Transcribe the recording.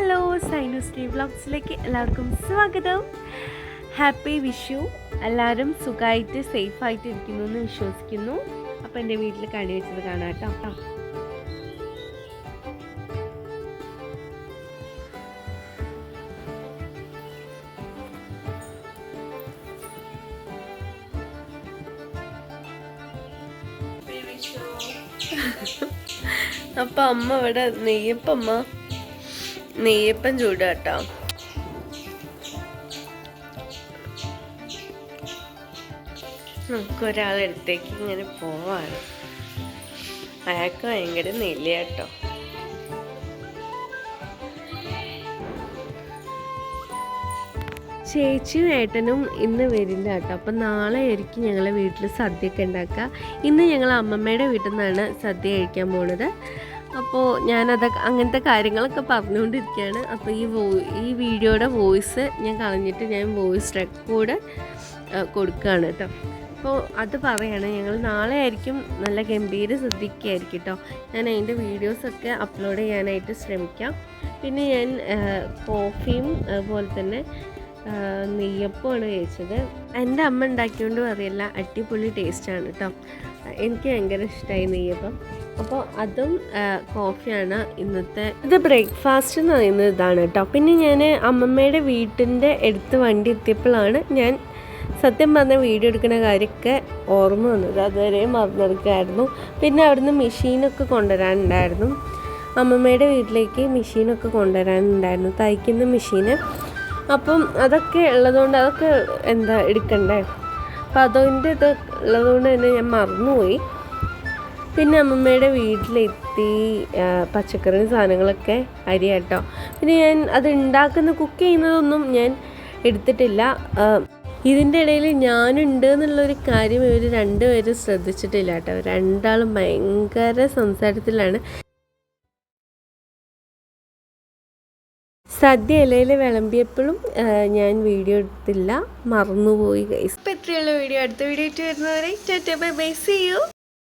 Hello sinus T വ്ളോഗ്സിലേക്ക് എല്ലാവർക്കും സ്വാഗതം. ഹാപ്പി വിഷു. എല്ലാവരും സുഖമായിട്ട് സേഫായിട്ട് ഇരിക്കുന്നു എന്ന് വിശ്വസിക്കുന്നു. അപ്പോൾ എന്റെ വീട്ടിൽ കണി വെച്ചത് കാണാം കേട്ടോ. അപ്പൊ അമ്മ ഇവിടെ നെയ്യപ്പമ്മ നെയ്യപ്പം ചൂട് കേട്ടോ. നമുക്കൊരാളടുത്തേക്ക് ഇങ്ങനെ പോവാണ്. അയാൾക്ക് ഭയങ്കര നെല്ലിയാട്ടോ ചേച്ചിയും ഏട്ടനും ഇന്ന് വരില്ല കേട്ടോ. അപ്പം നാളെ ആയിരിക്കും ഞങ്ങളെ വീട്ടിൽ സദ്യയൊക്കെ ഉണ്ടാക്കുക. ഇന്ന് ഞങ്ങൾ അമ്മമ്മയുടെ വീട്ടിൽ നിന്നാണ് സദ്യ കഴിക്കാൻ പോണത്. അപ്പോൾ ഞാനത് അങ്ങനത്തെ കാര്യങ്ങളൊക്കെ പറഞ്ഞുകൊണ്ടിരിക്കുകയാണ്. അപ്പോൾ ഈ വോ ഈ വീഡിയോയുടെ വോയിസ് ഞാൻ കളഞ്ഞിട്ട് ഞാൻ വോയിസ് റെക്കോർഡ് കൊടുക്കുകയാണ് കേട്ടോ. അപ്പോൾ അത് പറയാണ് ഞങ്ങൾ നാളെ ആയിരിക്കും നല്ല ഗംഭീര ശ്രദ്ധിക്കുകയായിരിക്കും കേട്ടോ ഞാൻ അതിന്റെ വീഡിയോസൊക്കെ അപ്ലോഡ് ചെയ്യാനായിട്ട് ശ്രമിക്കാം. പിന്നെ ഞാൻ കോഫിയും അതുപോലെ തന്നെ നെയ്യപ്പമാണ് കഴിച്ചത്. എന്റെ അമ്മ ഉണ്ടാക്കിയോണ്ട് അറിയില്ല അടിപൊളി ടേസ്റ്റാണ് കേട്ടോ എനിക്ക് ഭയങ്കര ഇഷ്ടമായി നെയ്യപ്പം. അപ്പോൾ അതും കോഫിയാണ് ഇന്നത്തെ ഇത് ബ്രേക്ക്ഫാസ്റ്റ് എന്ന് പറയുന്നത് ഇതാണ് കേട്ടോ പിന്നെ ഞാൻ അമ്മമ്മയുടെ വീട്ടിന്റെ അടുത്ത് വണ്ടി എത്തിയപ്പോഴാണ് ഞാൻ സത്യം പറഞ്ഞ വീഡിയോ എടുക്കുന്ന കാര്യമൊക്കെ ഓർമ്മ വന്നത്. അതുവരെ മറന്നെടുക്കുമായിരുന്നു പിന്നെ അവിടുന്ന് മെഷീനൊക്കെ കൊണ്ടുവരാനുണ്ടായിരുന്നു. അമ്മമ്മയുടെ വീട്ടിലേക്ക് മെഷീനൊക്കെ കൊണ്ടുവരാനുണ്ടായിരുന്നു തയ്ക്കുന്ന മെഷീന്. അപ്പം അതൊക്കെ ഉള്ളതുകൊണ്ട് അതൊക്കെ എന്താ എടുക്കണ്ടേ? അപ്പോൾ അതിന്റെ ഇത് ഉള്ളതുകൊണ്ട് തന്നെ ഞാൻ മറന്നുപോയി. പിന്നെ അമ്മമ്മയുടെ വീട്ടിലെത്തി പച്ചക്കറി സാധനങ്ങളൊക്കെ അരിയാട്ടോ. പിന്നെ ഞാൻ അത് ഉണ്ടാക്കുന്ന കുക്ക് ചെയ്യുന്നതൊന്നും ഞാൻ എടുത്തിട്ടില്ല. ഇതിന്റെ ഇടയിൽ ഞാനുണ്ട് എന്നുള്ളൊരു കാര്യം ഇവർ രണ്ടുപേരും ശ്രദ്ധിച്ചിട്ടില്ല കേട്ടോ. രണ്ടാളും ഭയങ്കര സംസാരത്തിലാണ്. സദ്യ ഇലയിൽ വിളമ്പിയപ്പോഴും ഞാൻ വീഡിയോ എടുത്തില്ല. മറന്നുപോയി ഇപ്പം എത്രയുള്ള വീഡിയോ അടുത്ത വീഡിയോ ആയിട്ട് വരുന്നവരെ ബൈ ബൈ. C U